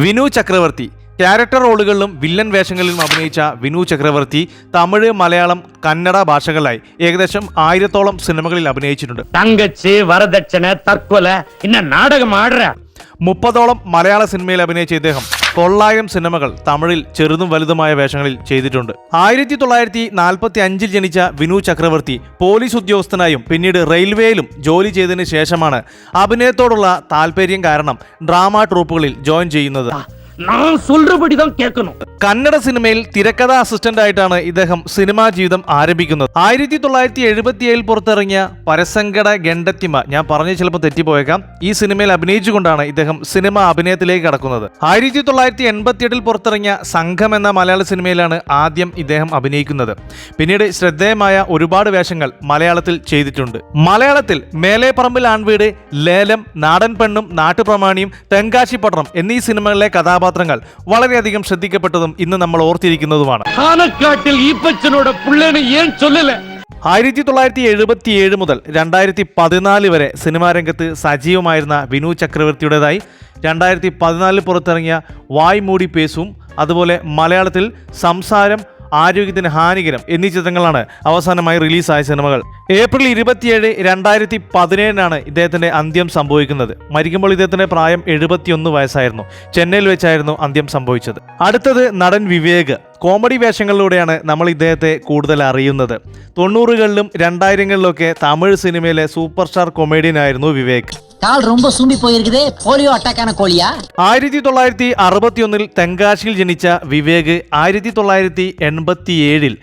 വിനു ചക്രവർത്തി. Character റോളുകളിലും villain വേഷങ്ങളിലും അഭിനയിച്ച വിനു ചക്രവർത്തി തമിഴ് മലയാളം കന്നഡ ഭാഷകളായി ഏകദേശം ആയിരത്തോളം സിനിമകളിൽ അഭിനയിച്ചിട്ടുണ്ട്. തങ്കച്ചി വരദക്ഷണ തർക്കൊല ഇന്ന നാടകം ആടര. മുപ്പതോളം മലയാള സിനിമയിൽ അഭിനയിച്ച ഇദ്ദേഹം തൊള്ളായിരം സിനിമകൾ തമിഴിൽ ചെറുതും വലുതുമായ വേഷങ്ങളിൽ ചെയ്തിട്ടുണ്ട്. ആയിരത്തി തൊള്ളായിരത്തി നാൽപ്പത്തി അഞ്ചിൽ ജനിച്ച വിനു ചക്രവർത്തി പോലീസ് ഉദ്യോഗസ്ഥനായും പിന്നീട് റെയിൽവേയിലും ജോലി ചെയ്തതിനു ശേഷമാണ് അഭിനയത്തോടുള്ള താല്പര്യം കാരണം ഡ്രാമ ട്രൂപ്പുകളിൽ ജോയിൻ ചെയ്യുന്നത്. நான் சொல்றபடிதான் கேட்கணும் കന്നഡ സിനിമയിൽ തിരക്കഥാ അസിസ്റ്റന്റ് ആയിട്ടാണ് ഇദ്ദേഹം സിനിമാ ജീവിതം ആരംഭിക്കുന്നത് ആയിരത്തി തൊള്ളായിരത്തി എഴുപത്തിയേഴിൽ പുറത്തിറങ്ങിയ പരസങ്കട ഗണ്ടത്തിമ ഞാൻ പറഞ്ഞു ചിലപ്പോൾ തെറ്റിപ്പോയേക്കാം ഈ സിനിമയിൽ അഭിനയിച്ചുകൊണ്ടാണ് ഇദ്ദേഹം സിനിമ അഭിനയത്തിലേക്ക് കടക്കുന്നത് ആയിരത്തി തൊള്ളായിരത്തി എൺപത്തിയെട്ടിൽ പുറത്തിറങ്ങിയ സംഘം എന്ന മലയാള സിനിമയിലാണ് ആദ്യം ഇദ്ദേഹം അഭിനയിക്കുന്നത് പിന്നീട് ശ്രദ്ധേയമായ ഒരുപാട് വേഷങ്ങൾ മലയാളത്തിൽ ചെയ്തിട്ടുണ്ട് മലയാളത്തിൽ മേലേപ്പറമ്പിൽ ആൺവീട് ലേലം നാടൻ പെണ്ണും നാട്ടുപ്രമാണിയും തെങ്കാശിപ്പട്ടണം എന്നീ സിനിമകളിലെ കഥാപാത്രങ്ങൾ വളരെയധികം ശ്രദ്ധിക്കപ്പെട്ടതും ഇന്ന് നമ്മൾ ഓർത്തിരിക്കുന്നതുമാണ്. ആയിരത്തി തൊള്ളായിരത്തി എഴുപത്തി ഏഴ് മുതൽ രണ്ടായിരത്തി പതിനാല് വരെ സിനിമാ രംഗത്ത് സജീവമായിരുന്ന വിനു ചക്രവർത്തിയുടേതായി രണ്ടായിരത്തി പതിനാലിൽ പുറത്തിറങ്ങിയ വായ് മൂടി പേസും അതുപോലെ മലയാളത്തിൽ സംസാരം ആരോഗ്യത്തിന് ഹാനികരം എന്നീ ചിത്രങ്ങളാണ് അവസാനമായി റിലീസായ സിനിമകൾ. ഏപ്രിൽ ഇരുപത്തിയേഴ് രണ്ടായിരത്തി പതിനേഴിനാണ് ഇദ്ദേഹത്തിന്റെ അന്ത്യം സംഭവിക്കുന്നത്. മരിക്കുമ്പോൾ ഇദ്ദേഹത്തിന്റെ പ്രായം എഴുപത്തിയൊന്ന് വയസ്സായിരുന്നു. ചെന്നൈയിൽ വെച്ചായിരുന്നു അന്ത്യം സംഭവിച്ചത്. അടുത്തത് നടൻ വിവേക്. കോമഡി വേഷങ്ങളിലൂടെയാണ് നമ്മൾ ഇദ്ദേഹത്തെ കൂടുതൽ അറിയുന്നത്. തൊണ്ണൂറുകളിലും രണ്ടായിരങ്ങളിലൊക്കെ തമിഴ് സിനിമയിലെ സൂപ്പർ സ്റ്റാർ കൊമേഡിയൻ ആയിരുന്നു വിവേക്. கால் ரொம்ப சூம்பி போயிருக்குதே போலியோ அட்டாக்கான கோழியா ആയിരത്തി തൊള്ളായിരത്തി അറുപത്തിയൊന്നിൽ തെങ്കാശിയിൽ ജനിച്ച വിവേക് ആയിരത്തി തൊള്ളായിരത്തി എൺപത്തി ഏഴിൽ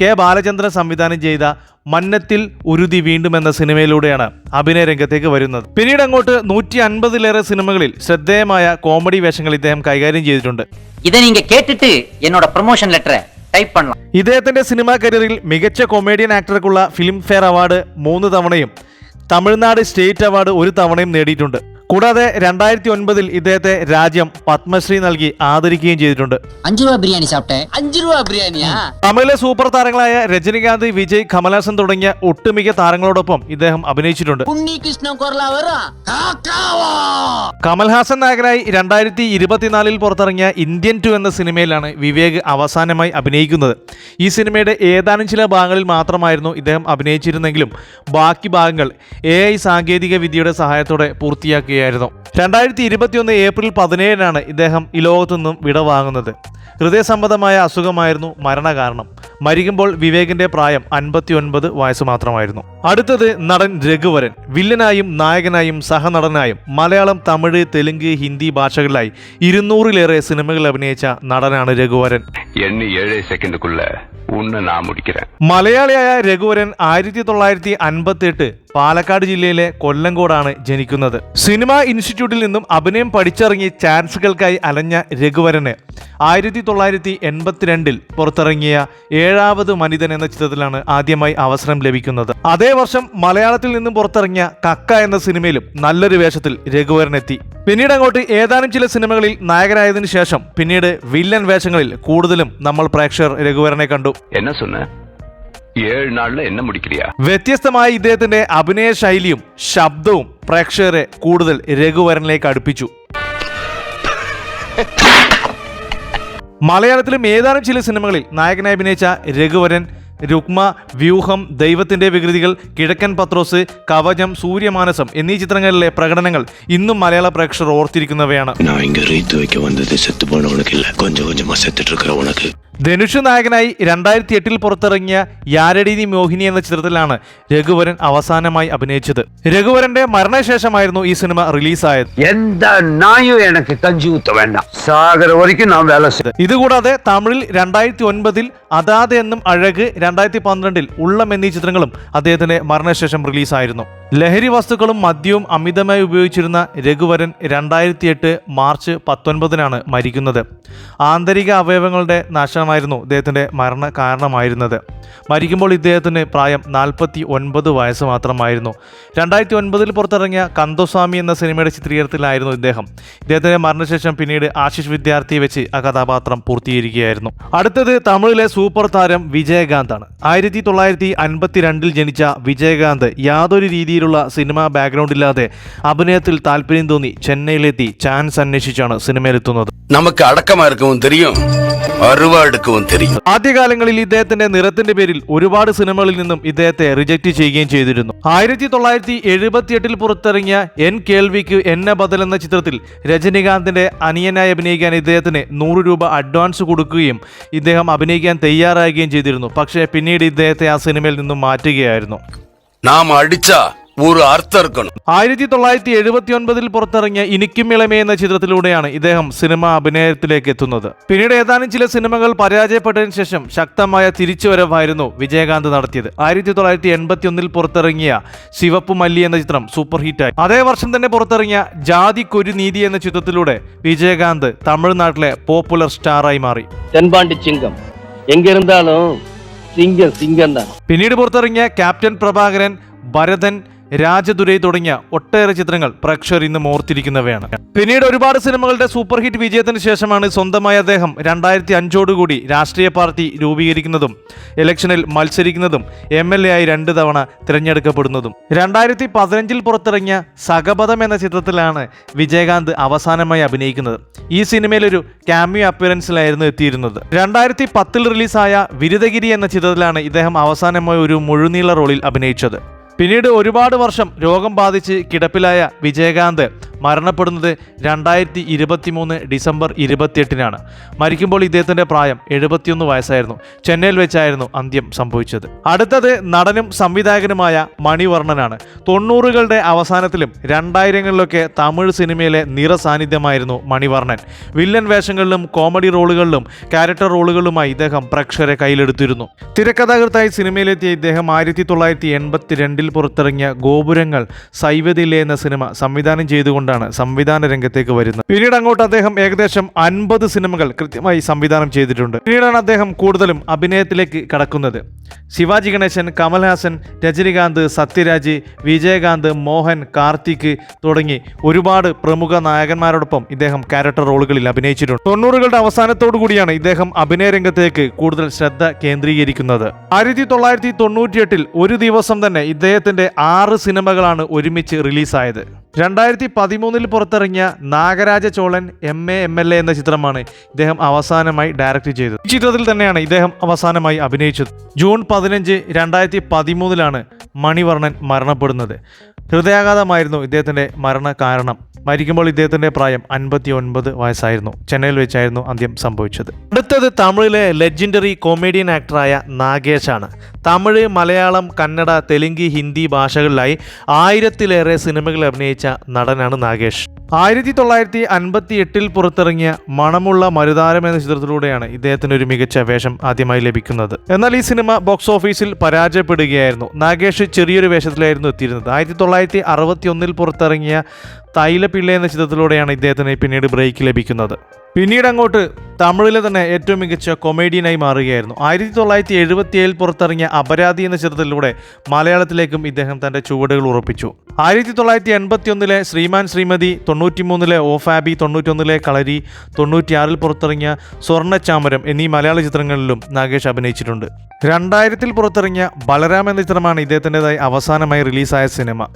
കെ ബാലചന്ദ്രൻ സംവിധാനം ചെയ്ത മന്നത്തിൽ ഉരുതി വീണ്ടും എന്ന സിനിമയിലൂടെയാണ് അഭിനയ രംഗത്തേക്ക് വരുന്നത് പിന്നീട് അങ്ങോട്ട് നൂറ്റി അൻപതിലേറെ സിനിമകളിൽ ശ്രദ്ധേയമായ കോമഡി വേഷങ്ങൾ ഇദ്ദേഹം കൈകാര്യം ചെയ്തിട്ടുണ്ട് இதை நீங்க கேட்டுட்டு என்னோட ப்ரமோஷன் லெட்டரை டைப் பண்ணலாம் ഇദ്ദേഹത്തിന്റെ സിനിമാ കരിയറിൽ മികച്ച കൊമേഡിയൻ ആക്ടർക്കുള്ള ഫിലിം ഫെയർ അവാർഡ് മൂന്ന് തവണയും തമിഴ്നാട് സ്റ്റേറ്റ് അവാർഡ് ഒരു തവണയും നേടിയിട്ടുണ്ട്. കൂടാതെ രണ്ടായിരത്തി ഒൻപതിൽ ഇദ്ദേഹത്തെ രാജ്യം പത്മശ്രീ നൽകി ആദരിക്കുകയും ചെയ്തിട്ടുണ്ട്. അഞ്ചു രൂപ ബിരിയാണി സാപ്പിട്ടെ അഞ്ചു രൂപ ബിരിയാണിയാ? തമിഴിലെ സൂപ്പർ താരങ്ങളായ രജനികാന്ത് വിജയ് കമലാസൻ തുടങ്ങിയ ഒട്ടുമിക്ക താരങ്ങളോടൊപ്പം ഇദ്ദേഹം അഭിനയിച്ചിട്ടുണ്ട്. കമൽഹാസൻ നായകനായി രണ്ടായിരത്തി ഇരുപത്തിനാലിൽ പുറത്തിറങ്ങിയ ഇന്ത്യൻ ടു എന്ന സിനിമയിലാണ് വിവേക് അവസാനമായി അഭിനയിക്കുന്നത്. ഈ സിനിമയുടെ ഏതാനും ചില ഭാഗങ്ങളിൽ മാത്രമായിരുന്നു ഇദ്ദേഹം അഭിനയിച്ചിരുന്നെങ്കിലും ബാക്കി ഭാഗങ്ങൾ എ ഐ സാങ്കേതിക വിദ്യയുടെ സഹായത്തോടെ പൂർത്തിയാക്കുക പൂർത്തിയാക്കുകയായിരുന്നു രണ്ടായിരത്തി ഇരുപത്തിയൊന്ന് ഏപ്രിൽ പതിനേഴിനാണ് ഇദ്ദേഹം ഈ ലോകത്തു നിന്നും വിടവാങ്ങുന്നത് ഹൃദയസംബന്ധമായ അസുഖമായിരുന്നു മരണകാരണം. മരിക്കുമ്പോൾ വിവേകിന്റെ പ്രായം അൻപത്തിയൊൻപത് വയസ്സ് മാത്രമായിരുന്നു. അടുത്തത് നടൻ രഘുവരൻ. വില്ലനായും നായകനായും സഹനടനായും മലയാളം തമിഴ് തെലുങ്ക് ഹിന്ദി ഭാഷകളിലായി ഇരുന്നൂറിലേറെ സിനിമകൾ അഭിനയിച്ച നടനാണ് രഘുവരൻ. മലയാളിയായ രഘുവരൻ ആയിരത്തി തൊള്ളായിരത്തി അൻപത്തി എട്ട് പാലക്കാട് ജില്ലയിലെ കൊല്ലങ്കോടാണ് ജനിക്കുന്നത്. സിനിമാ ഇൻസ്റ്റിറ്റ്യൂട്ടിൽ നിന്നും അഭിനയം പഠിച്ചിറങ്ങി ചാൻസുകൾക്കായി അലഞ്ഞ രഘുവരന് ആയിരത്തി തൊള്ളായിരത്തി എൺപത്തിരണ്ടിൽ പുറത്തിറങ്ങിയ ഏഴാവത് മനിതൻ എന്ന ചിത്രത്തിലാണ് ആദ്യമായി അവസരം ലഭിക്കുന്നത്. അതേ വർഷം മലയാളത്തിൽ നിന്നും പുറത്തിറങ്ങിയ കക്ക എന്ന സിനിമയിലും നല്ലൊരു വേഷത്തിൽ രഘുവരൻ എത്തി. പിന്നീട് അങ്ങോട്ട് ഏതാനും ചില സിനിമകളിൽ നായകനായതിനു ശേഷം പിന്നീട് വില്ലൻ വേഷങ്ങളിൽ കൂടുതലും നമ്മൾ പ്രേക്ഷകർ രഘുവരനെ കണ്ടു. ഏഴ് നാളിൽ എന്നെ വ്യത്യസ്തമായ ഇദ്ദേഹത്തിന്റെ അഭിനയ ശൈലിയും ശബ്ദവും പ്രേക്ഷകരെ കൂടുതൽ രഘുവരനിലേക്ക് അടുപ്പിച്ചു. മലയാളത്തിലും ഏതാനും ചില സിനിമകളിൽ നായകനായി അഭിനയിച്ച രഘുവരൻ രുക്മ വ്യൂഹം ദൈവത്തിന്റെ വികൃതികൾ കിഴക്കൻ പത്രോസ് കവചം സൂര്യമാനസം എന്നീ ചിത്രങ്ങളിലെ പ്രകടനങ്ങൾ ഇന്നും മലയാള പ്രേക്ഷകർ ഓർത്തിരിക്കുന്നവയാണ്. ധനുഷ് നായകനായി രണ്ടായിരത്തി എട്ടിൽ പുറത്തിറങ്ങിയ യാരഡിനി മോഹിനി എന്ന ചിത്രത്തിലാണ് രഘുവരൻ അവസാനമായി അഭിനയിച്ചത്. രഘുവരന്റെ മരണശേഷമായിരുന്നു ഈ സിനിമ റിലീസായത്. ഇതുകൂടാതെ തമിഴിൽ രണ്ടായിരത്തി ഒൻപതിൽ അതാത് എന്നും അഴക് രണ്ടായിരത്തി പന്ത്രണ്ടിൽ ഉള്ളം എന്നീ ചിത്രങ്ങളും അദ്ദേഹത്തിന്റെ മരണശേഷം റിലീസായിരുന്നു. ലഹരി വസ്തുക്കളും മദ്യവും അമിതമായി ഉപയോഗിച്ചിരുന്ന രഘുവരൻ രണ്ടായിരത്തി എട്ട് മാർച്ച് പത്തൊൻപതിനാണ് മരിക്കുന്നത്. ആന്തരിക അവയവങ്ങളുടെ നാശം മരണമായിരുന്നു ഇദ്ദേഹത്തിന്റെ മരണ കാരണമായിരുന്നത്. മരിക്കുമ്പോൾ ഇദ്ദേഹത്തിന് പ്രായം നാൽപ്പത്തി ഒൻപത് വയസ്സ് മാത്രമായിരുന്നു. രണ്ടായിരത്തി ഒൻപതിൽ പുറത്തിറങ്ങിയ കന്തോസ്വാമി എന്ന സിനിമയുടെ ചിത്രീകരണത്തിലായിരുന്നു ഇദ്ദേഹം. ഇദ്ദേഹത്തിന്റെ മരണശേഷം പിന്നീട് ആശിഷ് വിദ്യാർത്ഥി വെച്ച് ആ കഥാപാത്രം പൂർത്തീകരിക്കുകയായിരുന്നു. അടുത്തത് തമിഴിലെ സൂപ്പർ താരം വിജയകാന്താണ്. ആയിരത്തി തൊള്ളായിരത്തി അൻപത്തിരണ്ടിൽ ജനിച്ച വിജയകാന്ത് യാതൊരു രീതിയിലുള്ള സിനിമാ ബാക്ക്ഗ്രൗണ്ട് ഇല്ലാതെ അഭിനയത്തിൽ താല്പര്യം തോന്നി ചെന്നൈയിലെത്തി ചാൻസ് അന്വേഷിച്ചാണ് സിനിമയിലെത്തുന്നത്. നമുക്ക് അടക്കമാർക്കും തെരിയും അറുവാടുക്കവും തെറിയും ആദ്യകാലങ്ങളിൽ ഇദ്ദേഹത്തിന്റെ നിറത്തിന്റെ പേരിൽ ഒരുപാട് സിനിമകളിൽ നിന്നും ഇദ്ദേഹത്തെ റിജക്ട് ചെയ്യുകയും ചെയ്തിരുന്നു. ആയിരത്തി തൊള്ളായിരത്തി എഴുപത്തിയെട്ടിൽ പുറത്തിറങ്ങിയ എൻ കേൾവിക്ക് എന്നെ ബദൽ എന്ന ചിത്രത്തിൽ രജനികാന്തിന്റെ അനിയനായി അഭിനയിക്കാൻ ഇദ്ദേഹത്തിന് നൂറ് രൂപ അഡ്വാൻസ് കൊടുക്കുകയും ഇദ്ദേഹം അഭിനയിക്കാൻ തയ്യാറാകുകയും ചെയ്തിരുന്നു. പക്ഷേ പിന്നീട് ഇദ്ദേഹത്തെ ആ സിനിമയിൽ നിന്നും മാറ്റുകയായിരുന്നു. നാം അടിച്ച ஒரு அர்த்தம் இருக்கணும் ആയിരത്തി തൊള്ളായിരത്തി എഴുപത്തി ഒൻപതിൽ പുറത്തിറങ്ങിയ ഇനിക്കും ഇളമേ എന്ന ചിത്രത്തിലൂടെയാണ് ഇദ്ദേഹം സിനിമ അഭിനയത്തിലേക്ക് എത്തുന്നത് പിന്നീട് ഏതാനും ചില സിനിമകൾ പരാജയപ്പെട്ടതിന് ശേഷം ശക്തമായ തിരിച്ചുവരവായിരുന്നു വിജയകാന്ത് നടത്തിയത് ആയിരത്തി തൊള്ളായിരത്തി എൺപത്തി ഒന്നിൽ പുറത്തിറങ്ങിയ ശിവപ്പു മല്ലി എന്ന ചിത്രം സൂപ്പർ ഹിറ്റായി അതേ വർഷം തന്നെ പുറത്തിറങ്ങിയ ജാതിക്കൊരു നീതി എന്ന ചിത്രത്തിലൂടെ വിജയകാന്ത് തമിഴ്നാട്ടിലെ പോപ്പുലർ സ്റ്റാറായി മാറി தென்பாண்டி சிங்கம் எங்க இருந்தாலும் சிங்கம் சிங்கம் தான் പിന്നീട് പുറത്തിറങ്ങിയ ക്യാപ്റ്റൻ പ്രഭാകരൻ ഭരതൻ രാജദുരൈ തുടങ്ങിയ ഒട്ടേറെ ചിത്രങ്ങൾ പ്രേക്ഷകർ ഇന്നും ഓർത്തിരിക്കുന്നവയാണ്. പിന്നീട് ഒരുപാട് സിനിമകളുടെ സൂപ്പർ ഹിറ്റ് വിജയത്തിന് ശേഷമാണ് സ്വന്തമായി അദ്ദേഹം രണ്ടായിരത്തി അഞ്ചോടുകൂടി രാഷ്ട്രീയ പാർട്ടി രൂപീകരിക്കുന്നതും ഇലക്ഷനിൽ മത്സരിക്കുന്നതും എം എൽ എ ആയി രണ്ട് തവണ തിരഞ്ഞെടുക്കപ്പെടുന്നതും. രണ്ടായിരത്തി പതിനഞ്ചിൽ പുറത്തിറങ്ങിയ സഗപഥം എന്ന ചിത്രത്തിലാണ് വിജയകാന്ത് അവസാനമായി അഭിനയിക്കുന്നത്. ഈ സിനിമയിൽ ഒരു ക്യാമിയോ അപ്പിയറൻസിലായിരുന്നു എത്തിയിരുന്നത്. രണ്ടായിരത്തി പത്തിൽ റിലീസായ വിരുദഗിരി എന്ന ചിത്രത്തിലാണ് ഇദ്ദേഹം അവസാനമായി ഒരു മുഴുനീള റോളിൽ അഭിനയിച്ചത്. പിന്നീട് ഒരുപാട് വർഷം രോഗം ബാധിച്ച് കിടപ്പിലായ വിജയകാന്ത് മരണപ്പെടുന്നത് രണ്ടായിരത്തി ഇരുപത്തി മൂന്ന് ഡിസംബർ ഇരുപത്തിയെട്ടിനാണ്. മരിക്കുമ്പോൾ ഇദ്ദേഹത്തിന്റെ പ്രായം എഴുപത്തിയൊന്ന് വയസ്സായിരുന്നു. ചെന്നൈയിൽ വെച്ചായിരുന്നു അന്ത്യം സംഭവിച്ചത്. അടുത്തത് നടനും സംവിധായകനുമായ മണിവർണനാണ്. തൊണ്ണൂറുകളുടെ അവസാനത്തിലും രണ്ടായിരങ്ങളിലൊക്കെ തമിഴ് സിനിമയിലെ നിറസാന്നിധ്യമായിരുന്നു മണിവർണൻ. വില്ലൻ വേഷങ്ങളിലും കോമഡി റോളുകളിലും ക്യാരക്ടർ റോളുകളിലുമായി ഇദ്ദേഹം പ്രേക്ഷകരെ കയ്യിലെടുത്തിരുന്നു. തിരക്കഥാകൃത്തായി സിനിമയിലെത്തിയ ഇദ്ദേഹം ആയിരത്തി തൊള്ളായിരത്തി എൺപത്തി രണ്ടിൽ പുറത്തിറങ്ങിയ ഗോപുരങ്ങൾ സൈവതില്ലേ എന്ന സിനിമ സംവിധാനം ചെയ്തുകൊണ്ടാണ് സംവിധാന രംഗത്തേക്ക് വരുന്നത്. പിന്നീട് അങ്ങോട്ട് അദ്ദേഹം ഏകദേശം അൻപത് സിനിമകൾ കൃത്യമായി സംവിധാനം ചെയ്തിട്ടുണ്ട്. പിന്നീടാണ് അദ്ദേഹം കൂടുതലും അഭിനയത്തിലേക്ക് കടക്കുന്നത്. ശിവാജി ഗണേശൻ കമൽഹാസൻ രജനികാന്ത് സത്യരാജ് വിജയകാന്ത് മോഹൻ കാർത്തിക് തുടങ്ങി ഒരുപാട് പ്രമുഖ നായകന്മാരോടൊപ്പം ഇദ്ദേഹം ക്യാരക്ടർ റോളുകളിൽ അഭിനയിച്ചിട്ടുണ്ട്. തൊണ്ണൂറുകളുടെ അവസാനത്തോടു കൂടിയാണ് ഇദ്ദേഹം അഭിനയ രംഗത്തേക്ക് കൂടുതൽ ശ്രദ്ധ കേന്ദ്രീകരിക്കുന്നത്. ആയിരത്തി തൊള്ളായിരത്തി തൊണ്ണൂറ്റിയെട്ടിൽ ഒരു ദിവസം തന്നെ ഇദ്ദേഹത്തിന്റെ ആറ് സിനിമകളാണ് ഒരുമിച്ച് റിലീസായത്. രണ്ടായിരത്തി പതിമൂന്നിൽ പുറത്തിറങ്ങിയ Nagaraja Cholan M A M L A എന്ന ചിത്രമാണ് ഇദ്ദേഹം അവസാനമായി ഡയറക്റ്റ് ചെയ്തത്. ഈ ചിത്രത്തിൽ തന്നെയാണ് ഇദ്ദേഹം അവസാനമായി അഭിനയിച്ചത്. ജൂൺ പതിനഞ്ച് രണ്ടായിരത്തി പതിമൂന്നിലാണ് മണിവർണൻ മരണപ്പെടുന്നത്. ഹൃദയാഘാതമായിരുന്നു ഇദ്ദേഹത്തിന്റെ മരണ കാരണം. മരിക്കുമ്പോൾ ഇദ്ദേഹത്തിന്റെ പ്രായം അൻപത്തി ഒൻപത് വയസ്സായിരുന്നു. ചെന്നൈയിൽ വെച്ചായിരുന്നു അന്ത്യം സംഭവിച്ചത്. അടുത്തത് തമിഴിലെ ലെജൻഡറി കോമേഡിയൻ ആക്ടറായ നാഗേഷാണ്. തമിഴ് മലയാളം കന്നഡ തെലുങ്ക് ഹിന്ദി ഭാഷകളിലായി ആയിരത്തിലേറെ സിനിമകൾ അഭിനയിച്ച നടനാണ് നാഗേഷ്. ആയിരത്തി തൊള്ളായിരത്തി അൻപത്തി എട്ടിൽ പുറത്തിറങ്ങിയ മണമുള്ള മരുതാരം എന്ന ചിത്രത്തിലൂടെയാണ് ഇദ്ദേഹത്തിന് ഒരു മികച്ച വേഷം ആദ്യമായി ലഭിക്കുന്നത്. എന്നാൽ ഈ സിനിമ ബോക്സ് ഓഫീസിൽ പരാജയപ്പെടുകയായിരുന്നു. നാഗേഷ് ചെറിയൊരു വേഷത്തിലായിരുന്നു എത്തിയിരുന്നത്. ആയിരത്തി തൊള്ളായിരത്തി അറുപത്തി ഒന്നിൽ പുറത്തിറങ്ങിയ തൈലപ്പിള്ള എന്ന ചിത്രത്തിലൂടെയാണ് ഇദ്ദേഹത്തിന് പിന്നീട് ബ്രേക്ക് ലഭിക്കുന്നത്. പിന്നീട് അങ്ങോട്ട് തമിഴിലെ തന്നെ ഏറ്റവും മികച്ച കൊമേഡിയനായി മാറുകയായിരുന്നു. ആയിരത്തി തൊള്ളായിരത്തി എഴുപത്തി ഏഴിൽ പുറത്തിറങ്ങിയ അപരാധി എന്ന ചിത്രത്തിലൂടെ മലയാളത്തിലേക്കും ഇദ്ദേഹം തന്റെ ചുവടുകൾ ഉറപ്പിച്ചു. ആയിരത്തി തൊള്ളായിരത്തി എൺപത്തി ഒന്നിലെ ശ്രീമാൻ ശ്രീമതി തൊണ്ണൂറ്റിമൂന്നിലെ ഫാബി തൊണ്ണൂറ്റൊന്നിലെ കളരി തൊണ്ണൂറ്റിയാറിൽ പുറത്തിറങ്ങിയ സ്വർണചാമരം എന്നീ മലയാള ചിത്രങ്ങളിലും നാഗേഷ് അഭിനയിച്ചിട്ടുണ്ട്. രണ്ടായിരത്തിൽ പുറത്തിറങ്ങിയ ബലരാം എന്ന ചിത്രമാണ് ഇദ്ദേഹത്തിന്റെതായി അവസാനമായി റിലീസായ സിനിമ.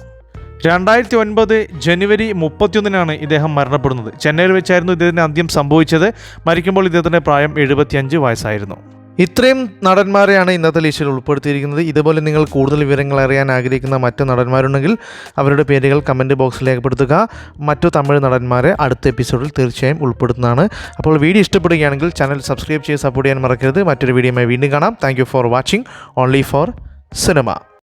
രണ്ടായിരത്തി ഒൻപത് ജനുവരി മുപ്പത്തിയൊന്നിനാണ് ഇദ്ദേഹം മരണപ്പെടുന്നത്. ചെന്നൈയിൽ വെച്ചായിരുന്നു ഇദ്ദേഹത്തിന് അന്ത്യം സംഭവിച്ചത്. മരിക്കുമ്പോൾ ഇദ്ദേഹത്തിന്റെ പ്രായം എഴുപത്തിയഞ്ച് വയസ്സായിരുന്നു. ഇത്രയും നടന്മാരെയാണ് ഇന്നത്തെ ലിസ്റ്റിൽ ഉൾപ്പെടുത്തിയിരിക്കുന്നത്. ഇതുപോലെ നിങ്ങൾ കൂടുതൽ വിവരങ്ങൾ അറിയാൻ ആഗ്രഹിക്കുന്ന മറ്റ് നടന്മാരുണ്ടെങ്കിൽ അവരുടെ പേരുകൾ കമന്റ് ബോക്സിൽ രേഖപ്പെടുത്തുക. മറ്റു തമിഴ് നടന്മാരെ അടുത്ത എപ്പിസോഡിൽ തീർച്ചയായും ഉൾപ്പെടുത്തുന്നതാണ്. അപ്പോൾ വീഡിയോ ഇഷ്ടപ്പെടുകയാണെങ്കിൽ ചാനൽ സബ്സ്ക്രൈബ് ചെയ്ത് സപ്പോർട്ട് ചെയ്യാൻ മറക്കരുത്. മറ്റൊരു വീഡിയോയുമായി വീണ്ടും കാണാം. Thank for watching only for cinema